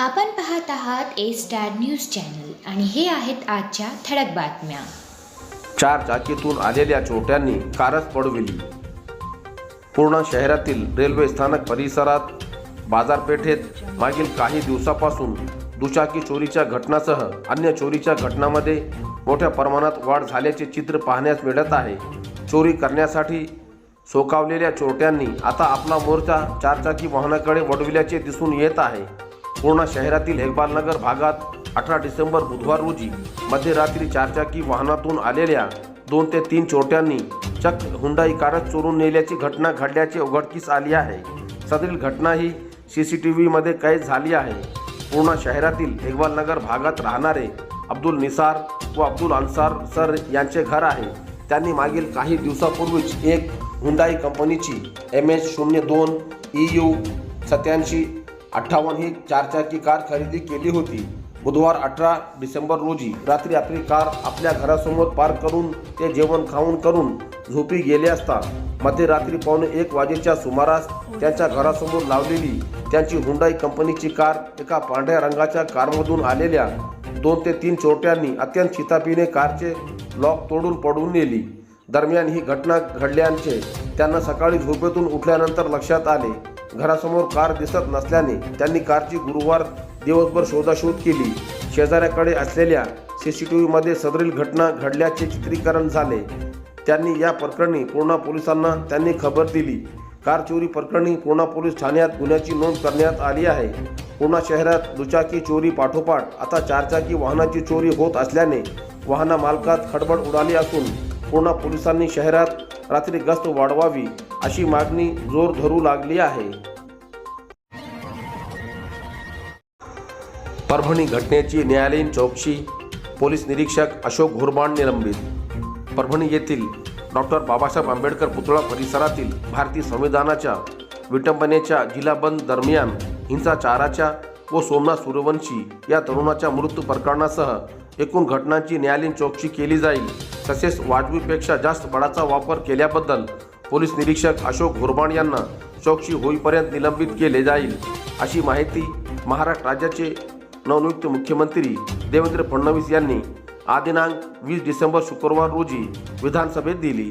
आपण पाहत आहात ए स्टार न्यूज चॅनल आणि हे आहेत आजच्या ठळक बातम्या. चार चाकीतून आलेल्या चोरट्यांनी कारच पडविली. पूर्ण शहरातील रेल्वे स्थानक परिसरात बाजारपेठेत मागील काही दिवसापासून दुचाकी चोरीच्या घटनासह अन्य चोरीच्या घटनांमध्ये मोठ्या प्रमाणात वाढ झाल्याचे चित्र पाहण्यास मिळत आहे. चोरी करण्यासाठी सोकावलेल्या चोरट्यांनी आता आपला मोर्चा चारचाकी वाहनाकडे वडविल्याचे दिसून येत आहे. पूर्ण शहरातील हेकबालनगर भागात अठरा डिसेंबर बुधवार रोजी मध्यरात्री चारचाकी वाहनातून आलेल्या दोन ते तीन चोरट्यांनी चक्क हुंडाई कारच चोरून नेल्याची घटना घडल्याचे उघडकीस आली आहे. सदरील घटना ही सी सी टी व्हीमध्ये कैद झाली आहे. पूर्ण शहरातील हेकबालनगर भागात राहणारे अब्दुल निसार व अब्दुल अन्सार सर यांचे घर आहे. त्यांनी मागील काही दिवसापूर्वीच एक हुंडाई कंपनीची एम एच शून्य दोन ई यू सत्याऐंशी अठ्ठावन्न ही चारचाकी कार खरेदी केली होती. बुधवार अठरा डिसेंबर रोजी रात्री आपली कार आपल्या घरासमोर पार्क करून ते जेवण खाऊन करून झोपी गेले असता मध्यरात्री पावणे एक वाजेच्या सुमारास त्यांच्या घरासमोर लावलेली त्यांची हुंडाई कंपनीची कार एका पांढऱ्या रंगाच्या कारमधून आलेल्या दोन ते तीन चोरट्यांनी अत्यंत शितापीने कारचे लॉक तोडून पडून नेली. दरम्यान ही घटना घडल्याचे त्यांना सकाळी झोपेतून उठल्यानंतर लक्षात आले. घरासमोर कार दिसत नसल्याने त्यांनी कारची गुरुवार दिवसभर शोधाशोध केली. शेजाऱ्याकडे असलेल्या सी सी टी व्हीमध्ये सदरील घटना घडल्याचे चित्रीकरण झाले. त्यांनी या प्रकरणी पूर्णा पोलिसांना त्यांनी खबर दिली. कार चोरी प्रकरणी पूर्णा पोलीस ठाण्यात गुन्ह्याची नोंद करण्यात आली आहे. पूर्णा शहरात दुचाकी चोरी पाठोपाठ आता चारचाकी वाहनाची चोरी होत असल्याने वाहना मालकात खडबड उडाली असून पूर्ण पोलिसांनी शहरात रात्री गस्त वाढवावी अशी मागणी जोर धरू लागली आहे. परभणी घटनेची न्यायालयीन चौकशी पोलीस निरीक्षक अशोक घोरबाण निलंबित. परभणी येथील डॉक्टर बाबासाहेब आंबेडकर पुतळा परिसरातील भारतीय संविधानाच्या विटंबनेच्या जिल्हाबंद दरम्यान हिंसाचाराच्या व सोमनाथ सूर्यवंशी या तरुणाच्या मृत्यू प्रकरणासह एकूण घटनांची न्यायालयीन चौकशी केली जाईल. तसेच वाजवीपेक्षा जास्त बळाचा वापर केल्याबद्दल पोलीस निरीक्षक अशोक घोरबाण यांना चौकशी होईपर्यंत निलंबित केले जाईल. अशी माहिती महाराष्ट्र राज्याचे नवनियुक्त मुख्यमंत्री देवेंद्र फडणवीस यांनी आदिनांक वीस डिसेंबर शुक्रवार रोजी विधानसभेत दिली.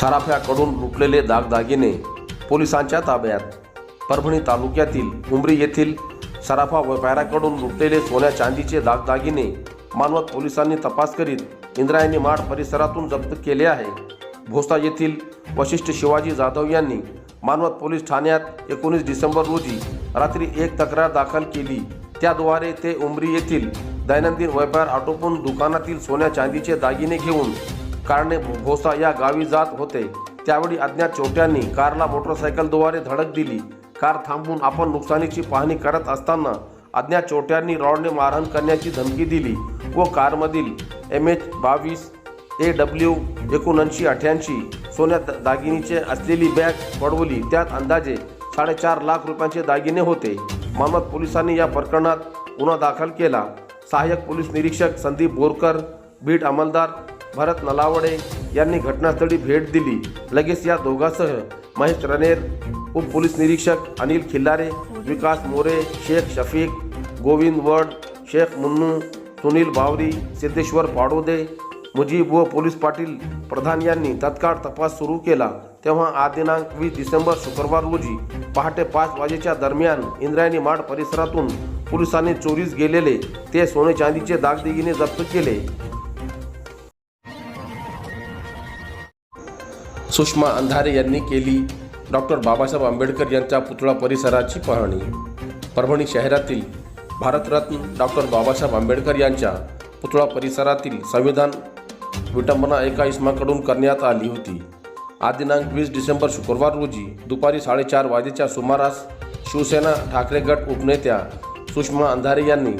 सराफ्याकडून लुटलेले दागदागिने पोलिसांच्या ताब्यात. परभणी तालुक्यातील उमरी येथील सराफा व्यापाऱ्याकडून लुटलेले सोन्या चांदीचे दागदागिने मानवत पोलिसांनी तपास करीत इंद्रायणी माठ परिसरातून जप्त केले आहे. भोसता येथील वशिष्ठ शिवाजी जाधव यांनी मानवत पोलीस ठाण्यात एकोणीस डिसेंबर रोजी रात्री एक तक्रार दाखल केली. त्याद्वारे ते उमरी येथील दैनंदिन व्यापार आटोपून दुकानातील सोन्या चांदीचे दागिने घेऊन कारणे भोसा या गावी जात होते. त्यावेळी अज्ञात चोरट्यांनी कारला मोटरसायकलद्वारे धडक दिली. कार थांबून आपण नुकसानीची पाहणी करत असताना अज्ञात चोरट्यांनी रॉडने मारहाण करण्याची धमकी दिली व कारमधील एम एच बावीस ए डब्ल्यू एकोणऐंशी अठ्ठ्याऐंशी सोन्यात दागिनीचे असलेली बॅग पडवली. त्यात अंदाजे साडेचार लाख रुपयांचे दागिने होते. मामत पोलिसांनी या प्रकरणात गुन्हा दाखल केला. सहाय्यक पोलीस निरीक्षक संदीप बोरकर बीट अंमलदार भरत नलावडे यांनी घटनास्थळी भेट दिली. लगेच या दोघांसह महेश रनेर उपपोलीस निरीक्षक अनिल खिल्लारे विकास मोरे शेख शफीक गोविंद वड शेख मुन्नू सुनील बावरी सिद्धेश्वर पाडोदे मुजीब व पोलीस पाटील प्रधान यांनी तत्काळ तपास सुरू केला. तेव्हा आज दिनांक वीस डिसेंबर शुक्रवार रोजी पहाटे पाच वाजेच्या दरम्यान इंद्रायणी माड परिसरातून पोलिसांनी चोरीस गेलेले ते सोने चांदीचे दागदिगीने जप्त केले. सुषमा अंधारे यांनी केली. डॉक्टर बाबासाहेब आंबेडकर यांच्या पुतळा परिसराची पाहणी. परभणी शहरातील भारतरत्न डॉक्टर बाबासाहेब आंबेडकर यांच्या पुतळा परिसरातील संविधान विटंबना एका इसमाकडून करण्यात आली होती. आज दिनांक वीस डिसेंबर शुक्रवार रोजी दुपारी साडेचार वाजेच्या सुमारास शिवसेना ठाकरे गट उपनेत्या सुषमा अंधारे यांनी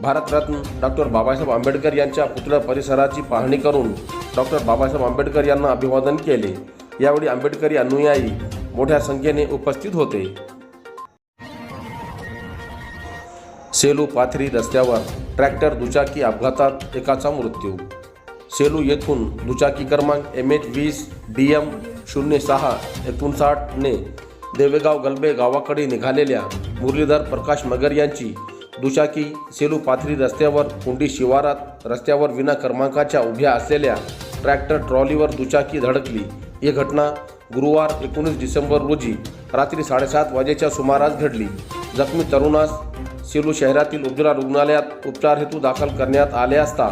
भारतरत्न डॉक्टर बाबासाहेब आंबेडकर यांच्या पुतळा परिसराची पाहणी करून डॉक्टर बाबासाहेब आंबेडकर यांना अभिवादन केले. यावेळी आंबेडकरी अनुयायी मोठ्या संख्येने उपस्थित होते. सेलू पाथरी रस्त्यावर ट्रॅक्टर दुचाकी अपघातात एकाचा मृत्यू. सेलू येथून दुचाकी क्रमांक एम एच वीस डी एम शून्य सहा एकोणसाठने देवेगाव गलबे गावाकडे निघालेल्या मुरलीधर प्रकाश मगर यांची दुचाकी सेलू पाथरी रस्त्यावर कुंडी शिवारात रस्त्यावर विना क्रमांकाच्या उभ्या असलेल्या ट्रॅक्टर ट्रॉलीवर दुचाकी धडकली. ही घटना गुरुवार एकोणीस डिसेंबर रोजी रात्री साडेसात वाजेच्या सुमारास घडली जखमी तरुणास सेलू शहरातील उज्ज्वला रुग्णालयात उपचार हेतू दाखल करण्यात आले असता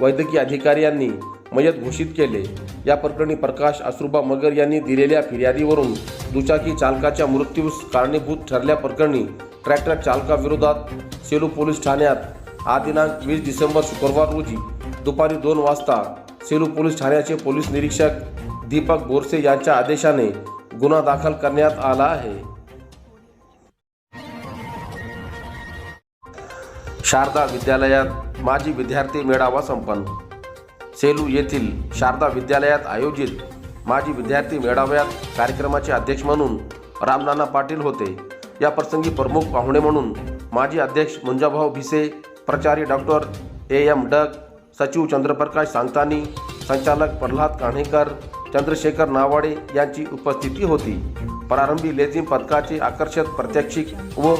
वैद्यकीय अधिकारी यांनी मयत घोषित केले. या प्रकरणी प्रकाश अश्रुबा मगर यांनी दिलेल्या फिर्यादीवरून दुचाकी चालकाच्या मृत्यूस कारणीभूत ठरल्याप्रकरणी ट्रॅक्टर चालकाविरोधात सेलू पोलीस ठाण्यात आज दिनांक वीस डिसेंबर शुक्रवार रोजी दुपारी दोन वाजता सेलू पोलीस ठाण्याचे पोलीस निरीक्षक दीपक बोरसे यांच्या आदेशाने गुन्हा दाखल करण्यात आला आहे. शारदा विद्यालयात माजी विद्यार्थी मेळावा संपन्न. सेलू येथील शारदा विद्यालयात आयोजित माजी विद्यार्थी मेळाव्यात कार्यक्रमाचे अध्यक्ष म्हणून रामनाना पाटील होते. या प्रसंगी प्रमुख पाहुणे म्हणून माजी अध्यक्ष मुंजाभाऊ भिसे प्रचारी डॉक्टर ए एम डग सचिव चंद्रप्रकाश सांगतानी संचालक प्रल्हाद कान्हेकर चंद्रशेखर नावाडे यांची उपस्थिती होती. प्रारंभी लेझिम पदकाचे आकर्षक प्रात्यक्षिक व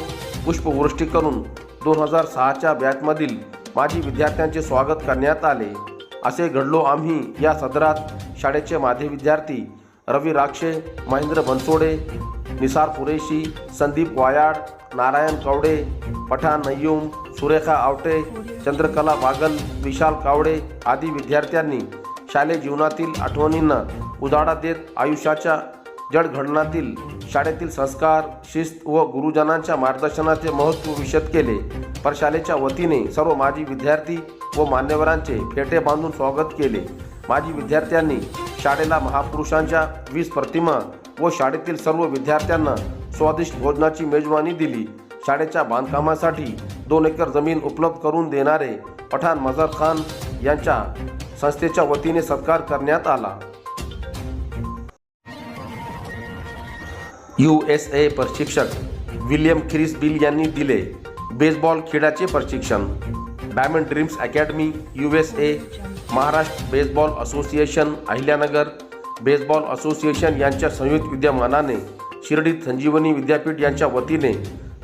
पुष्पवृष्टी करून दोन हजार सहाच्या बॅचमधील माजी विद्यार्थ्यांचे स्वागत करण्यात आले. असे घडलो आम्ही या सदरात. शाळेचे माझे विद्यार्थी रवी राक्षे महेंद्र बनसोडे निसार कुरेशी संदीप वायाड नारायण कवडे पठाण नय्यूम सुरेखा आवटे चंद्रकला बागल विशाल कावडे आदी विद्यार्थ्यांनी शालेय जीवनातील आठवणींना उजाळा देत आयुष्याच्या जडघडणातील शाळेतील संस्कार शिस्त व गुरुजनांच्या मार्गदर्शनाचे महत्त्व विशद केले. परशालेच्या वतीने सर्व माजी विद्यार्थी व मान्यवरांचे फेटे बांधून स्वागत केले. माजी विद्यार्थ्यांनी शाळेला महापुरुषांच्या वीस प्रतिमा व शाळेतील सर्व विद्यार्थ्यांना स्वादिष्ट भोजनाची मेजवानी दिली. शाळेच्या बांधकामासाठी दोन एकर जमीन उपलब्ध करून देणारे पठाण मजर खान यांच्या संस्थेच्या वतीने सत्कार करण्यात आला. यू एस ए प्रशिक्षक विल्यम ख्रिस बिल यांनी दिले बेसबॉल खेळाचे प्रशिक्षण. Diamond Dreams Academy U S A Maharashtra baseball association Ahilyanagar baseball association यांच्या संयुक्त विद्यमानाने शिर्डीत संजीवनी विद्यापीठ यांच्या वतीने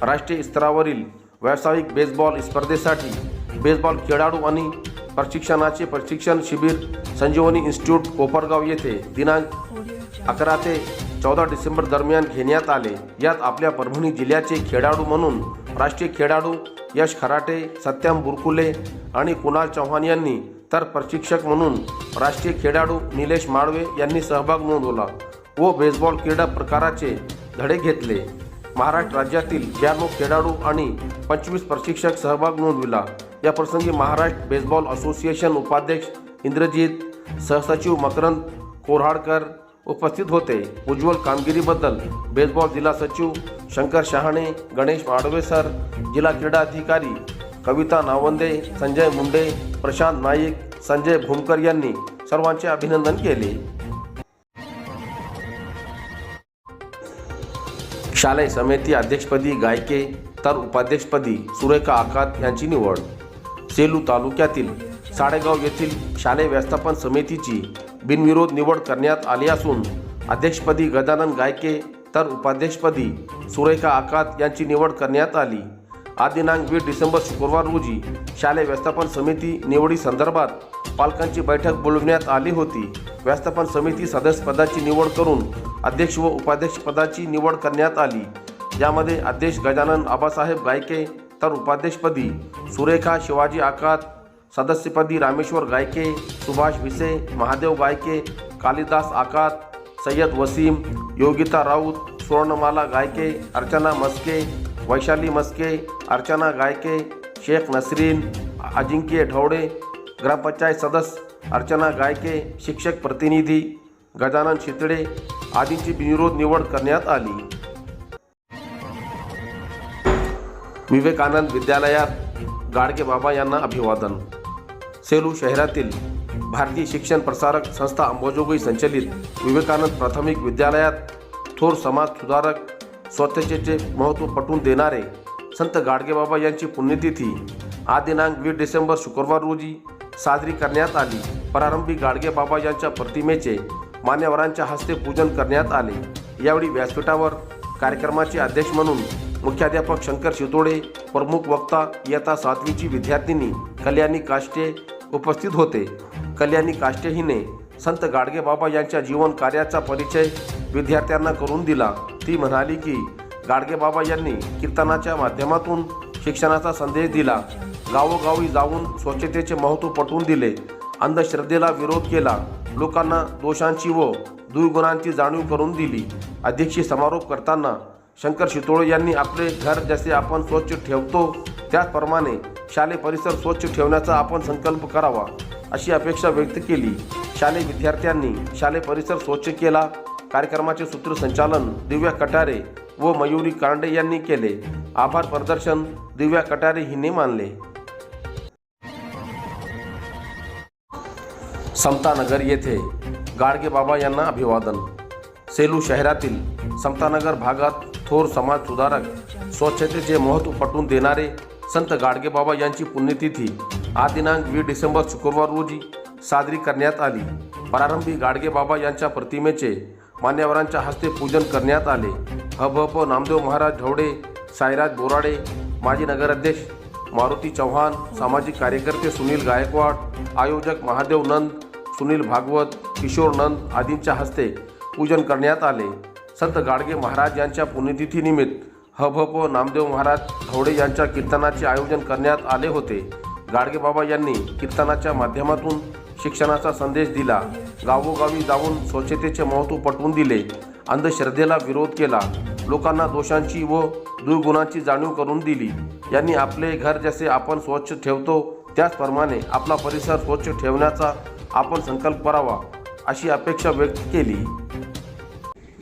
राष्ट्रीय स्तरावरील व्यावसायिक बेसबॉल स्पर्धेसाठी बेसबॉल खेळाडू आणि प्रशिक्षणाचे प्रशिक्षण शिबिर संजीवनी इन्स्टिट्यूट कोपरगाव येथे दिनांक अकरा ते चौदा डिसेंबर दरम्यान घेण्यात आले. यात आपल्या परभणी जिल्ह्याचे खेळाडू म्हणून राष्ट्रीय खेळाडू यश खराटे सत्यम बुरकुले आणि कुणाल चव्हाण यांनी तर प्रशिक्षक म्हणून राष्ट्रीय खेळाडू निलेश माळवे यांनी सहभाग नोंदवला व बेसबॉल क्रीडा प्रकाराचे धडे घेतले. महाराष्ट्र राज्यातील ब्याण्णव खेळाडू आणि पंचवीस प्रशिक्षक सहभाग नोंदविला. या प्रसंगी महाराष्ट्र बेसबॉल असोसिएशन उपाध्यक्ष इंद्रजित सहसचिव मकरंद कोऱ्हाडकर उपस्थित होते. उज्ज्वल कामगिरीबद्दल बेसबॉल जिल्हा सचिव शंकर शहाणे गणेश माडवे सर जिल्हा क्रीडा अधिकारी कविता नावंदे संजय मुंडे प्रशांत नाईक संजय भूमकर यांनी सर्वांचे अभिनंदन केले. शालेय समिती अध्यक्षपदी गायके तर उपाध्यक्षपदी सुरेखा आखात यांची निवड. सेलू तालुक्यातील साडेगाव येथील शालेय व्यवस्थापन समितीची बिनविरोध निवड करण्यात आली असून अध्यक्षपदी गजानन गायके तर उपाध्यक्षपदी सुरेखा आकात यांची निवड करण्यात आली. आज दिनांक वीस डिसेंबर शुक्रवार रोजी शालेय व्यवस्थापन समिती निवडी संदर्भात पालकांची बैठक बोलवण्यात आली होती. व्यवस्थापन समिती सदस्यपदाची निवड करून अध्यक्ष व उपाध्यक्षपदाची निवड करण्यात आली. यामध्ये अध्यक्ष गजानन आबासाहेब गायके तर उपाध्यक्षपदी सुरेखा शिवाजी आकात सदस्यपदी रामेश्वर गायके सुभाष भिसे महादेव गायके कालिदास आकात सय्यद वसीम योगिता राऊत स्वर्णमाला गायके अर्चना मस्के वैशाली मस्के अर्चना गायके शेख नसरीन अजिंक्य ढवळे ग्रामपंचायत सदस्य अर्चना गायके शिक्षक प्रतिनिधी गजानन शितळे आदींची बिनविरोध निवड करण्यात आली. विवेकानंद विद्यालयात गाडगे बाबा यांना अभिवादन. सेलू शहरातील भारतीय शिक्षण प्रसारक संस्था अंबाजोगाई संचलित विवेकानंद प्राथमिक विद्यालयात थोर समाज सुधारक स्वच्छतेचे महत्त्व पटवून देणारे संत गाडगेबाबा यांची पुण्यतिथी आज दिनांक वीस डिसेंबर शुक्रवार रोजी साजरी करण्यात आली. प्रारंभी गाडगेबाबा यांच्या प्रतिमेचे मान्यवरांच्या हस्ते पूजन करण्यात आले. यावेळी व्यासपीठावर कार्यक्रमाचे अध्यक्ष म्हणून मुख्याध्यापक शंकर शितोडे प्रमुख वक्ता इयत्ता सातवीची विद्यार्थिनी कल्याणी काष्टे उपस्थित होते. कल्याणी काष्टे हिने संत गाडगे बाबा यांच्या जीवन कार्याचा परिचय विद्यार्थ्यांना करून दिला. ती म्हणाली की गाडगे बाबा यांनी कीर्तनाच्या माध्यमातून शिक्षणाचा संदेश दिला. गावोगावी जाऊन स्वच्छतेचे महत्त्व पटवून दिले. अंधश्रद्धेला विरोध केला. लोकांना दोषांची व दुर्गुणांची जाणीव करून दिली. अध्यक्षी समारोप करताना शंकर शितोळे यांनी आपले घर जसे आपण स्वच्छ ठेवतो त्याचप्रमाणे शालेय परिसर स्वच्छ ठेवण्याचा आपण संकल्प करावा अशी अपेक्षा व्यक्त केली. शालेय विद्यार्थ्यांनी शालेय परिसर स्वच्छ केला. कार्यक्रमाचे सूत्रसंचालन दिव्या कटारे व मयुरी कांडे यांनी केले. आभार प्रदर्शन दिव्या कटारे हिने मानले. समतानगर येथे गाडगे बाबा यांना अभिवादन. सेलू शहरातील समतानगर भागात थोर समाज सुधारक स्वच्छतेचे महत्त्व पटवून देणारे संत गाडगे बाबा यांची पुण्यतिथी आज दिनांक वीस डिसेंबर शुक्रवार रोजी साजरी करण्यात आली. प्रारंभी गाडगे बाबा यांच्या प्रतिमेचे मान्यवरांच्या हस्ते पूजन करण्यात आले. हबहप नामदेव महाराज ढवडे साईराज बोराडे माजी नगराध्यक्ष मारुती चव्हाण सामाजिक कार्यकर्ते सुनील गायकवाड आयोजक महादेव नंद सुनील भागवत किशोर नंद आदींच्या हस्ते पूजन करण्यात आले. संत गाडगे महाराज यांच्या पुण्यतिथीनिमित्त हबहप नामदेव महाराज धवडे यांच्या कीर्तनाचे आयोजन करण्यात आले होते. गाडगे बाबा यांनी कीर्तनाच्या माध्यमातून शिक्षणाचा संदेश दिला. गावोगावी जाऊन स्वच्छतेचे महत्त्व पटवून दिले. अंधश्रद्धेला विरोध केला. लोकांना दोषांची व दुर्गुणांची जाणीव करून दिली. यांनी आपले घर जसे आपण स्वच्छ ठेवतो त्याचप्रमाणे आपला परिसर स्वच्छ ठेवण्याचा आपण संकल्प करावा अशी अपेक्षा व्यक्त केली.